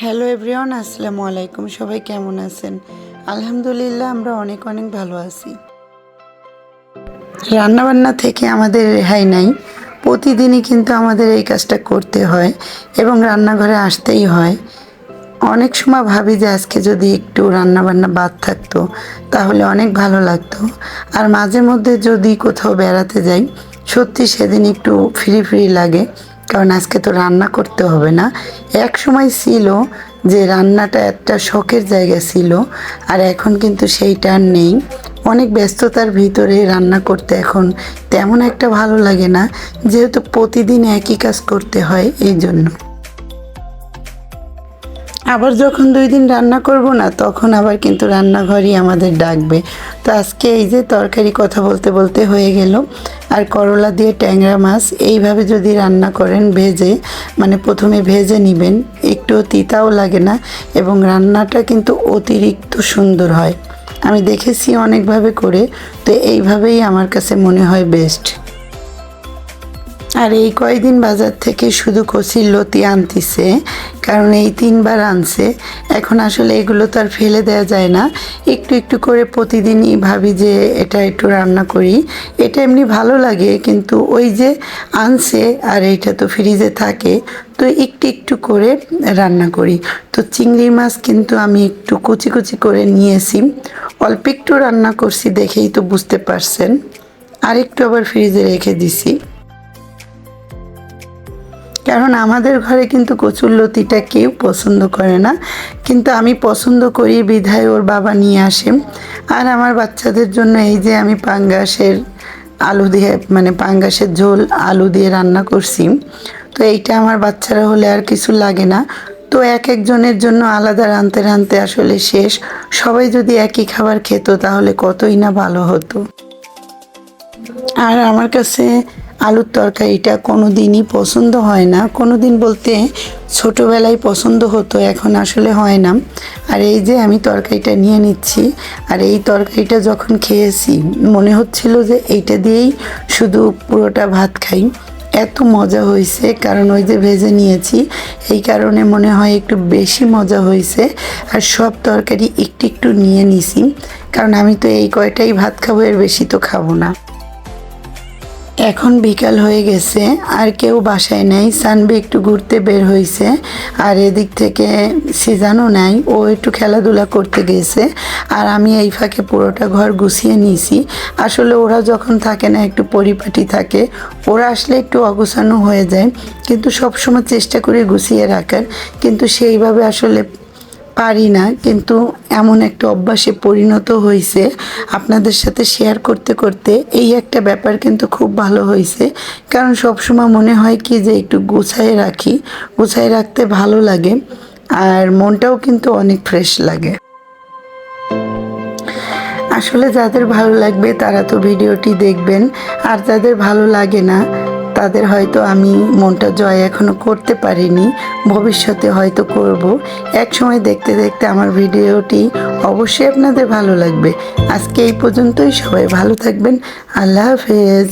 Hello everyone আসসালামু আলাইকুম সবাই কেমন আছেন? আলহামদুলিল্লাহ, আমরা অনেক অনেক ভালো আছি। রান্নাবান্না থেকে আমাদের রেহাই নাই। প্রতিদিনই কিন্তু আমাদের এই কাজটা করতে হয় এবং রান্নাঘরে আসতেই হয়। অনেক সময় ভাবি যে আজকে যদি একটু রান্নাবান্না বাদ থাকতো, তাহলে অনেক ভালো লাগতো। আর মাঝে মধ্যে যদি কোথাও বেড়াতে যাই, সত্যি সেদিন একটু ফ্রি ফ্রি লাগে। কারণ আজকে তো রান্না করতে হবে না। এক সময় ছিল যে রান্নাটা একটা শখের জায়গা ছিল, আর এখন কিন্তু সেইটা নেই। অনেক ব্যস্ততার ভিতরে রান্না করতে এখন তেমন একটা ভালো লাগে না, যেহেতু প্রতিদিন একই কাজ করতে হয় এই জন্য। আবার যখন দুই দিন রান্না করব না, তখন আবার কিন্তু রান্নাঘরই আমাদের ডাকবে। তো আজকে এই যে তরকারি কথা বলতে বলতে হয়ে গেল। আর করলা দিয়ে ট্যাংরা মাছ, এইভাবে যদি রান্না করেন ভেজে মানে প্রথমে ভেজে নেবেন, একটু তিতাও লাগে না এবং রান্নাটা কিন্তু অতিরিক্ত সুন্দর হয়। আমি দেখেছি অনেকভাবে করে, তো এইভাবেই আমার কাছে মনে হয় বেস্ট আর এই কয়দিন বাজার থেকে শুধু কচির লতি আনতিছে, কারণ এই তিনবার আনছে। এখন আসলে এগুলো তো আর ফেলে দেওয়া যায় না। একটু একটু করে প্রতিদিনই ভাবি যে এটা একটু রান্না করি। এটা এমনি ভালো লাগে, কিন্তু ওই যে আনছে আর এইটা তো ফ্রিজে থাকে, তো একটু একটু করে রান্না করি। তো চিংড়ি মাছ কিন্তু আমি একটু কুচি কুচি করে নিয়েছি। অল্প একটু রান্না করছি দেখেই তো বুঝতে পারছেন। আর একটু আবার ফ্রিজে রেখে দিছি। কারণ আমাদের ঘরে কিন্তু কচুরলতিটা কেউ পছন্দ করে না। কিন্তু আমি পছন্দ করি বিধায় ওর বাবা নিয়ে আসে। আর আমার বাচ্চাদের জন্য এই যে আমি পাঙ্গাসের আলু দিয়ে মানে পাঙ্গাসের ঝোল আলু দিয়ে রান্না করছি, তো এইটা আমার বাচ্চারা হলে আর কিছু লাগে না। তো এক একজনের জন্য আলাদা রাঁধতে রাঁধতে আসলে শেষ। সবাই যদি একই খাবার খেত তাহলে কতই না ভালো হতো। আর আমার কাছে আলুর তরকারিটা কোনো দিনই পছন্দ হয় না। কোনো দিন বলতে ছোটোবেলায় পছন্দ হতো, এখন আসলে হয় না। আর এই যে আমি তরকারিটা নিয়ে নিচ্ছি, আর এই তরকারিটা যখন খেয়েছি, মনে হচ্ছিল যে এইটা দিয়েই শুধু পুরোটা ভাত খাই। এত মজা হয়েছে, কারণ ওই যে ভেজে নিয়েছি, এই কারণে মনে হয় একটু বেশি মজা হয়েছে। আর সব তরকারি একটু একটু নিয়ে নিছি, কারণ আমি তো এই কয়টাই ভাত খাব, এর বেশি তো খাব না। এখন বিকাল হয়ে গেছে, আর কেউ বাসায় নেই। সানবি একটু ঘুরতে বের হয়েছে আর এদিক থেকে সিজানও নাই, ও একটু খেলাধুলা করতে গেছে, আর আমি এই ফাঁকে পুরোটা ঘর গুছিয়ে নিয়েছি। আসলে ওরা যখন থাকে না, একটু পরিপাটি থাকে, ওরা আসলে একটু অগোছানো হয়ে যায়, কিন্তু সবসময় চেষ্টা করি গুছিয়ে রাখার, কিন্তু সেইভাবে আসলে পারি না, কিন্তু এমন একটা অভ্যাসে পরিণত হয়েছে আপনাদের সাথে শেয়ার করতে করতে এই একটা ব্যাপার কিন্তু খুব ভালো হয়েছে কারণ সবসময় মনে হয় কি যে একটু গুছায় রাখি, গুছায় রাখতে ভালো লাগে আর মনটাও কিন্তু অনেক ফ্রেশ লাগে। আসলে যাদের ভালো লাগবে তারা তো ভিডিওটি দেখবেন, আর যাদের ভালো লাগে না তাদের হয়তো আমি মনটা জয় এখনও করতে পারিনি, ভবিষ্যতে হয়তো করব। এক সময় দেখতে দেখতে আমার ভিডিওটি অবশ্যই আপনাদের ভালো লাগবে। আজকে এই পর্যন্তই, সবাই ভালো থাকবেন, আল্লাহ হাফেজ।